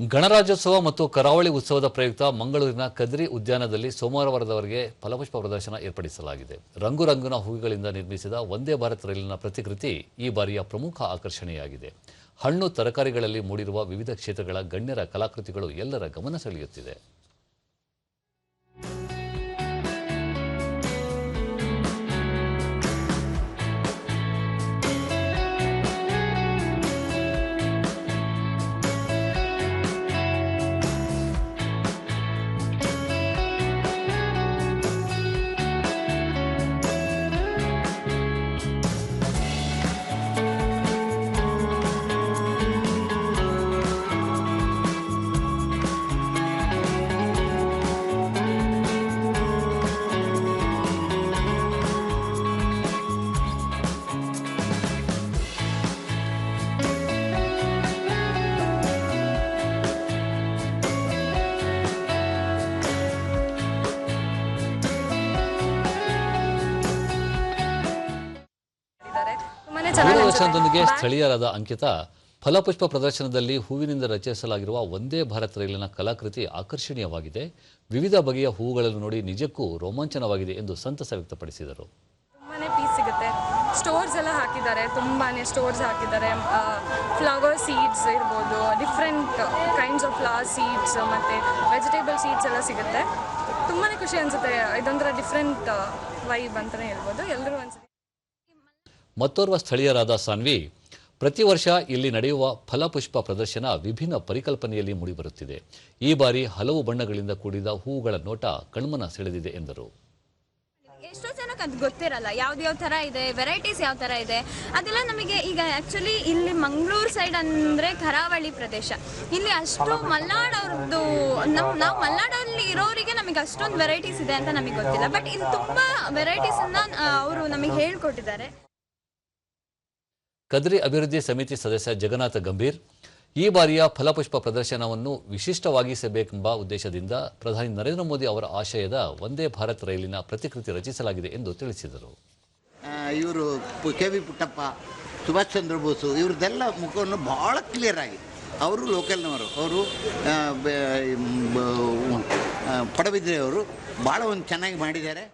ಗಣರಾಜ್ಯೋತ್ಸವ ಮತ್ತು ಕರಾವಳಿ ಉತ್ಸವದ ಪ್ರಯುಕ್ತ ಮಂಗಳೂರಿನ ಕದ್ರಿ ಉದ್ಯಾನದಲ್ಲಿ ಸೋಮವಾರವರೆಗೆ ಫಲಪುಷ್ಪ ಪ್ರದರ್ಶನ ಏರ್ಪಡಿಸಲಾಗಿದೆ. ರಂಗು ರಂಗಿನ ಹೂವುಗಳಿಂದ ನಿರ್ಮಿಸಿದ ಒಂದೇ ಭಾರತ್ ರೈಲಿನ ಪ್ರತಿಕೃತಿ ಈ ಬಾರಿಯ ಪ್ರಮುಖ ಆಕರ್ಷಣೆಯಾಗಿದೆ. ಹಣ್ಣು ತರಕಾರಿಗಳಲ್ಲಿ ಮೂಡಿರುವ ವಿವಿಧ ಕ್ಷೇತ್ರಗಳ ಗಣ್ಯರ ಕಲಾಕೃತಿಗಳು ಎಲ್ಲರ ಗಮನ ಸೆಳೆಯುತ್ತಿದೆ. ಚೆನ್ನಾಗಿ ಸ್ಥಳೀಯರಾದ ಅಂಕಿತಾ ಫಲಪುಷ್ಪ ಪ್ರದರ್ಶನದಲ್ಲಿ ಹೂವಿನಿಂದ ರಚಿಸಲಾಗಿರುವ ಒಂದೇ ಭಾರತ್ ರೈಲಿನ ಕಲಾಕೃತಿ ಆಕರ್ಷಣೀಯವಾಗಿದೆ. ವಿವಿಧ ಬಗೆಯ ಹೂವುಗಳನ್ನು ನೋಡಿ ನಿಜಕ್ಕೂ ರೋಮಾಂಚನವಾಗಿದೆ ಎಂದು ಸಂತಸ ವ್ಯಕ್ತಪಡಿಸಿದರು. ತುಂಬಾನೇ ಪೀಸ್ ಸಿಗುತ್ತೆ. ಸ್ಟೋರ್ಸ್ ಎಲ್ಲ ಹಾಕಿದ್ದಾರೆ. ತುಂಬಾನೇ ಸ್ಟೋರ್ಸ್ ಹಾಕಿದ್ದಾರೆ. ಫ್ಲವರ್ ಸೀಡ್ಸ್ ಇರ್ಬೋದು different kinds of flower seeds ಮತ್ತೆ ವೆಜಿಟೇಬಲ್ ಸೀಡ್ಸ್ ಎಲ್ಲ ಸಿಗುತ್ತೆ. ತುಂಬಾನೇ ಖುಷಿ ಅನ್ಸುತ್ತೆ. ಇದೊಂಥರ ಡಿಫ್ರೆಂಟ್ ವೈಬ್ ಅಂತಾನೆ ಹೇಳ್ಬೋದು. ಎಲ್ಲರೂ ಅನ್ಸುತ್ತೆ ಮತ್ತೋರ್ವ ಸ್ಥಳೀಯರಾದ ಸಾನ್ವಿ, ಪ್ರತಿ ವರ್ಷ ಇಲ್ಲಿ ನಡೆಯುವ ಫಲಪುಷ್ಪ ಪ್ರದರ್ಶನ ವಿಭಿನ್ನ ಪರಿಕಲ್ಪನೆಯಲ್ಲಿ ಮೂಡಿಬರುತ್ತಿದೆ. ಈ ಬಾರಿ ಹಲವು ಬಣ್ಣಗಳಿಂದ ಕೂಡಿದ ಹೂವುಗಳ ನೋಟ ಕಣ್ಮನ ಸೆಳೆದಿದೆ ಎಂದರು. ಎಷ್ಟೋ ಜನಕ್ಕೆ ಅದು ಗೊತ್ತಿರಲ್ಲ, ಯಾವ್ದು ಯಾವ ಥರ ಇದೆ ವೆರೈಟೀಸ್ ಯಾವ ಥರ ಇದೆ. ಅದೆಲ್ಲ ನಮಗೆ ಈಗ ಆ್ಯಕ್ಚುಲಿ ಇಲ್ಲಿ ಮಂಗಳೂರು ಸೈಡ್ ಅಂದರೆ ಕರಾವಳಿ ಪ್ರದೇಶ. ಇಲ್ಲಿ ಅಷ್ಟು ಮಲ್ನಾಡ್ ಅವ್ರದ್ದು ನಮ್ಮ ನಾವು ಮಲ್ನಾಡಲ್ಲಿ ಇರೋರಿಗೆ ನಮಗೆ ಅಷ್ಟೊಂದು ವೆರೈಟೀಸ್ ಇದೆ ಅಂತ ನಮಗೆ ಗೊತ್ತಿಲ್ಲ. ಬಟ್ ಇಲ್ಲಿ ತುಂಬ ವೆರೈಟೀಸನ್ನು ಅವರು ನಮಗೆ ಹೇಳ್ಕೊಟ್ಟಿದ್ದಾರೆ. ಕದ್ರಿ ಅಭಿವೃದ್ಧಿ ಸಮಿತಿ ಸದಸ್ಯ ಜಗನ್ನಾಥ ಗಂಭೀರ್ ಈ ಬಾರಿಯ ಫಲಪುಷ್ಪ ಪ್ರದರ್ಶನವನ್ನು ವಿಶಿಷ್ಟವಾಗಿಸಬೇಕೆಂಬ ಉದ್ದೇಶದಿಂದ ಪ್ರಧಾನಿ ನರೇಂದ್ರ ಮೋದಿ ಅವರ ಆಶಯದ ಒಂದೇ ಭಾರತ್ ರೈಲಿನ ಪ್ರತಿಕೃತಿ ರಚಿಸಲಾಗಿದೆ ಎಂದು ತಿಳಿಸಿದರು. ಇವರು ಕೆ ವಿ ಪುಟ್ಟಪ್ಪ, ಸುಭಾಷ್ ಚಂದ್ರ ಬೋಸು ಇವ್ರದ್ದೆಲ್ಲ ಮುಖವನ್ನು ಭಾಳ ಕ್ಲಿಯರ್ ಆಗಿ ಅವರು ಲೋಕಲ್ನವರು ಅವರು ಪಡಬಿದ್ರೆಯವರು ಭಾಳ ಒಂದು ಚೆನ್ನಾಗಿ ಮಾಡಿದ್ದಾರೆ.